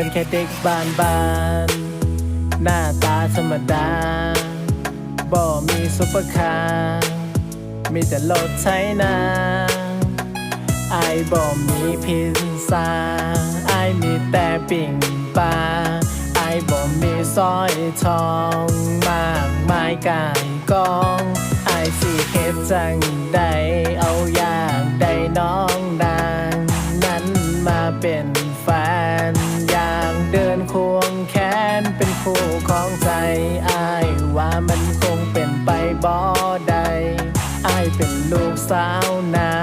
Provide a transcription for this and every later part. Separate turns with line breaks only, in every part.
เป็นแค่เด็กบ้านบ้านหน้าตาธรรมดา บ่มีซุปเปอร์คาร์มีแต่รถใช้นาไอายบ่มีพิซซ่าไอายมีแต่ปิ่งปลาไอายบ่มีสร้อยทองมากมายกายกองไอายสิเฮ็ดจังใดเอาอย่างใดน้องนา อายว่ามันคงเป็นไปบ่ได้อายเป็นลูกสาวนา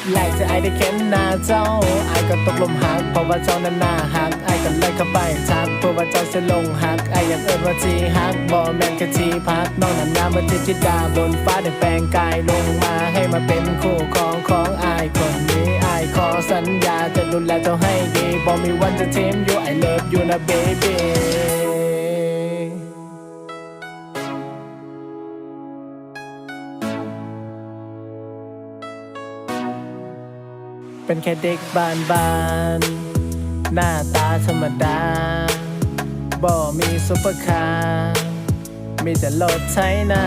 แรปแรกจะไอได้เข็นหน้าเจ้าไอก็ตกลมหักเพราะว่าเจ้านั้นหน้าหักไอก็เลยเข้าไปทักเพราะว่าเจ้าจะลงหักไออยากเอิ้นว่าทีหักบอแมนแค่ทีพักน้องนั้นน้ำมันทิจิดาบนฟ้าได้แปลงกายลงมาให้มาเป็นคู่ของของไอคนนี้ไอขอสัญญาจะดูแลเจ้าให้ดีบอมีวันจะทิ้มอยู่ไอเลิฟอยู่นะเบบี้ เป็นแค่เด็กบ้านบ้านหน้าตาธรรมดา บ่มีซุปเปอร์คาร์มีแต่รถใช้นา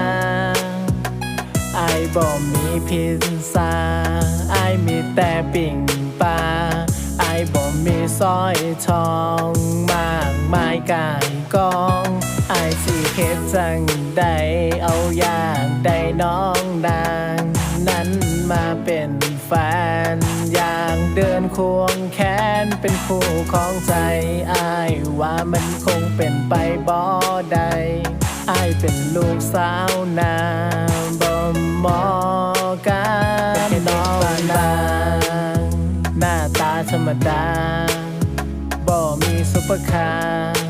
ไอบ่มีพิซซ่าไอมีแต่ปิ่งปลาไอบ่มีสร้อยทองมากมายกายกองไอสิเฮ็ดจังใดเอาอย่างใดน้องนา เดินควงแขนเป็นคู่ของใจอายว่ามันคงเป็นไปบ่ได้อายเป็นลูกสาวนาบ่เหมอกับน้องนางหน้าตาธรรมดาบ่มีซุปเปอร์คาร์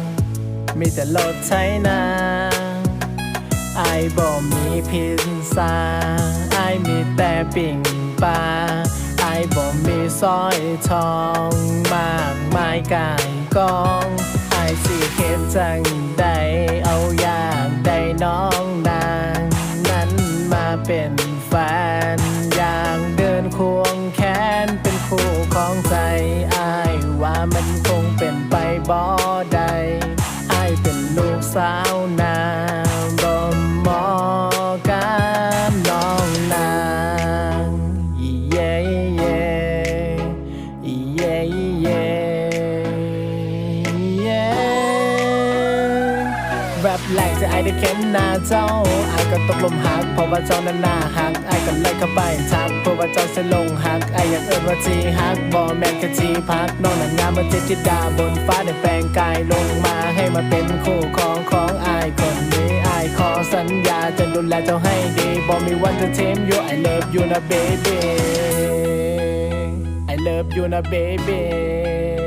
มีแต่รถใช้นาไอายบ่มีพิซซ่าไอายมีแต่ปิ่งปลา สร้อยทองมากมายกายกองไอสิเฮ็ดจังใดเอาอย่างใดน้องนางนั้นมาเป็นแฟน อย่างเดินควงแขนเป็นคู่ของใจอายว่ามันคงเป็นไปบ่ได้อายเป็นลูกสาวนา แรปแรกจะไอได้เข็นหน้าเจ้าไอก็ตกลมหักเพราะว่าเจ้านั้นหน้าหักไอก็เลยเข้าไปทักเพราะว่าเจ้าจะลงหักไออยากเอิ้นว่าทีหักบอแมนแค่ทีพักน้องนั้นงามมันเจิดาบนฟ้าได้แปลงกายลงมาให้มาเป็นคู่ของของไอคนนี้ไอขอสัญญาจะดูแลเจ้าให้ดีบอมีวันจะทิ้มอยู่ไอเลิฟอยู่นะเบบี้ I love you นะ baby